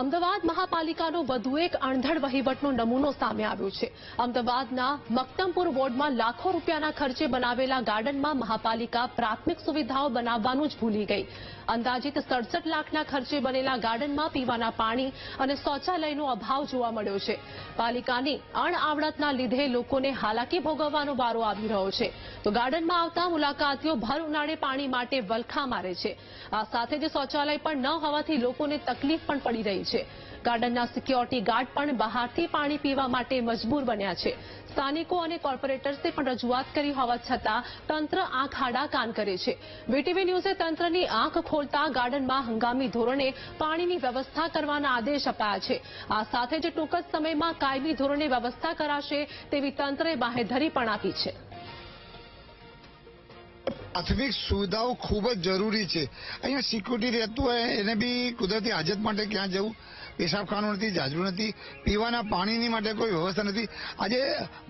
અમદાવાદ મહાપાલિકાનો વધુ એક અણધડ વહીવટનો નમૂનો સામે આવ્યો છે. અમદાવાદના મક્તમપુર વોર્ડમાં લાખો રૂપિયાના ખર્ચે બનાવેલા ગાર્ડનમાં મહાપાલિકા પ્રાથમિક સુવિધાઓ બનાવવાનું જ ભૂલી ગઈ. અંદાજિત સડસઠ લાખના ખર્ચે બનેલા ગાર્ડનમાં પીવાના પાણી અને શૌચાલયનો અભાવ જોવા મળ્યો છે. પાલિકાની અણઆવડતના લીધે લોકોને હાલાકી ભોગવવાનો વારો આવી રહ્યો છે. તો ગાર્ડનમાં આવતા મુલાકાતીઓ ભર ઉનાળે પાણી માટે વલખા મારે છે. આ સાથે જ શૌચાલય પણ ન હોવાથી લોકોને તકલીફ પણ પડી રહી છે. ગાર્ડનના સિક્યોરિટી ગાર્ડ પણ બહારથી પાણી પીવા માટે મજબૂર બન્યા છે. સ્થાનિકો અને કોર્પોરેટર્સે પણ રજૂઆત કરી હોવા છતાં તંત્ર આંખ આડા કાન કરે છે. વીટીવી ન્યૂઝે તંત્રની આંખ ખોલતા ગાર્ડનમાં હંગામી ધોરણે પાણીની વ્યવસ્થા કરવાના આદેશ અપાયા છે. આ સાથે જ ટૂંક જ સમયમાં કાયમી ધોરણે વ્યવસ્થા કરાશે તેવી તંત્રે બાહેધરી પણ આપી છે. પ્રાથમિક સુવિધાઓ ખૂબ જ જરૂરી છે. અહીંયા સિક્યુરિટી રહેતું હોય, એને બી કુદરતી હાજત માટે ક્યાં જવું? પેશાબખાનું નથી, જાજરું નથી, પીવાના પાણીની માટે કોઈ વ્યવસ્થા નથી. આજે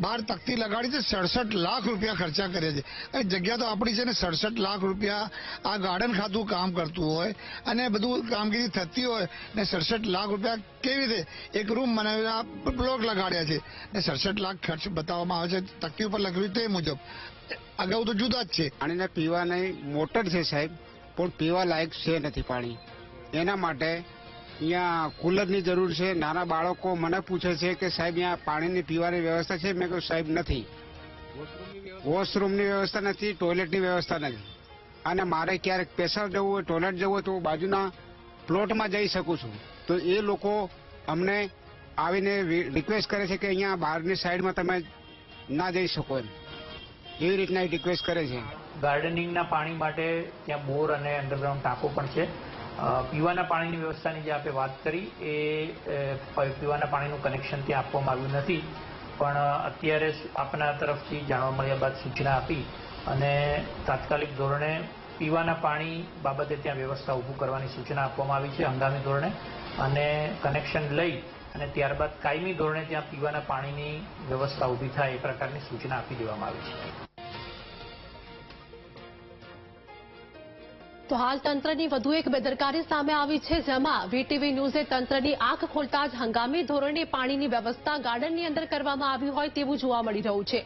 બહાર તકતી લગાડી છે, સડસઠ લાખ રૂપિયા ખર્ચા કરે છે. અને જગ્યા તો આપણી છે ને, સડસઠ લાખ રૂપિયા આ ગાર્ડન ખાતું કામ કરતું હોય અને બધું કામગીરી થતી હોય ને સડસઠ લાખ રૂપિયા કેવી રીતે એક રૂમ બનાવેલા બ્લોક લગાડ્યા છે. ને સડસઠ લાખ ખર્ચ બતાવવામાં આવે છે, તકતી ઉપર લખ્યું તે મુજબ. અગાઉ તો જુદા જ છે. પાણીને પીવાની મોટર છે સાહેબ, પણ પીવા લાયક છે નથી પાણી. એના માટે અહીંયા કુલરની જરૂર છે. નાના બાળકો મને પૂછે છે કે સાહેબ, અહીંયા પાણીની પીવાની વ્યવસ્થા છે? મેં કહ્યું, સાહેબ, નથી. વોશરૂમની વ્યવસ્થા નથી, ટોયલેટની વ્યવસ્થા નથી. અને મારે ક્યારેક પેશાબ જવું હોય, ટોયલેટ જવું હોય, તો હું બાજુના પ્લોટમાં જઈ શકું છું. તો એ લોકો અમને આવીને રિક્વેસ્ટ કરે છે કે અહીંયા બહારની સાઈડમાં તમે ના જઈ શકો એમ. એવી રીતના રિક્વેસ્ટ કરે છે. ગાર્ડનિંગના પાણી માટે ત્યાં બોર અને અંડરગ્રાઉન્ડ ટાંકો પણ છે. પીવાના પાણીની વ્યવસ્થાની જે આપણે વાત કરી, એ પીવાના પાણીનું કનેક્શન ત્યાં આપવામાં આવ્યું નથી. પણ અત્યારે આપના તરફથી જાણવા મળ્યા બાદ સૂચના આપી અને તાત્કાલિક ધોરણે પીવાના પાણી બાબતે ત્યાં વ્યવસ્થા ઊભું કરવાની સૂચના આપવામાં આવી છે હંગામી ધોરણે. અને કનેક્શન લઈ અને ત્યારબાદ કાયમી ધોરણે ત્યાં પીવાના પાણીની વ્યવસ્થા ઊભી થાય એ પ્રકારની સૂચના આપી દેવામાં આવી છે. તો હાલ તંત્રની વધુ એક બેદરકારી સામે આવી છે, જેમાં વીટીવી ન્યૂઝે તંત્રની આંખ ખોલતા જ હંગામી ધોરણે પાણીની વ્યવસ્થા ગાર્ડનની અંદર કરવામાં આવી હોય તેવું જોવા મળી રહ્યું છે.